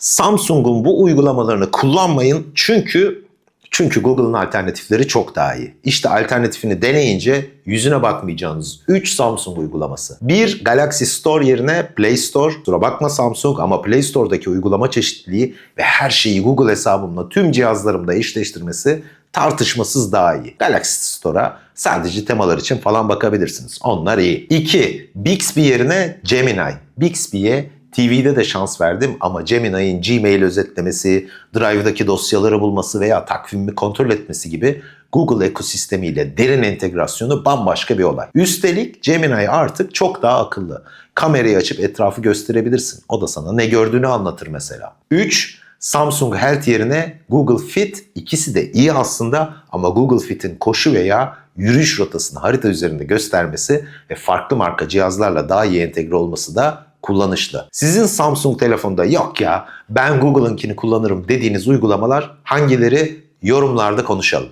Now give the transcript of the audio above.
Samsung'un bu uygulamalarını kullanmayın çünkü çünkü Google'ın alternatifleri çok daha iyi. İşte alternatifini deneyince yüzüne bakmayacağınız 3 Samsung uygulaması. Bir Galaxy Store yerine Play Store. Kusura bakma Samsung ama Play Store'daki uygulama çeşitliliği ve her şeyi Google hesabımla tüm cihazlarımda eşleştirmesi tartışmasız daha iyi. Galaxy Store'a sadece temalar için falan bakabilirsiniz. Onlar iyi. 2. Bixby yerine Gemini. Bixby'ye TV'de de şans verdim ama Gemini'nin Gmail özetlemesi, Drive'daki dosyaları bulması veya takvimimi kontrol etmesi gibi Google ekosistemiyle derin entegrasyonu bambaşka bir olay. Üstelik Gemini artık çok daha akıllı. Kamerayı açıp etrafı gösterebilirsin. O da sana ne gördüğünü anlatır mesela. 3. Samsung Health yerine Google Fit ikisi de iyi aslında ama Google Fit'in koşu veya yürüyüş rotasını harita üzerinde göstermesi ve farklı marka cihazlarla daha iyi entegre olması da kullanışlı. Sizin Samsung telefonda yok ya ben Google'ınkini kullanırım dediğiniz uygulamalar hangileri yorumlarda konuşalım.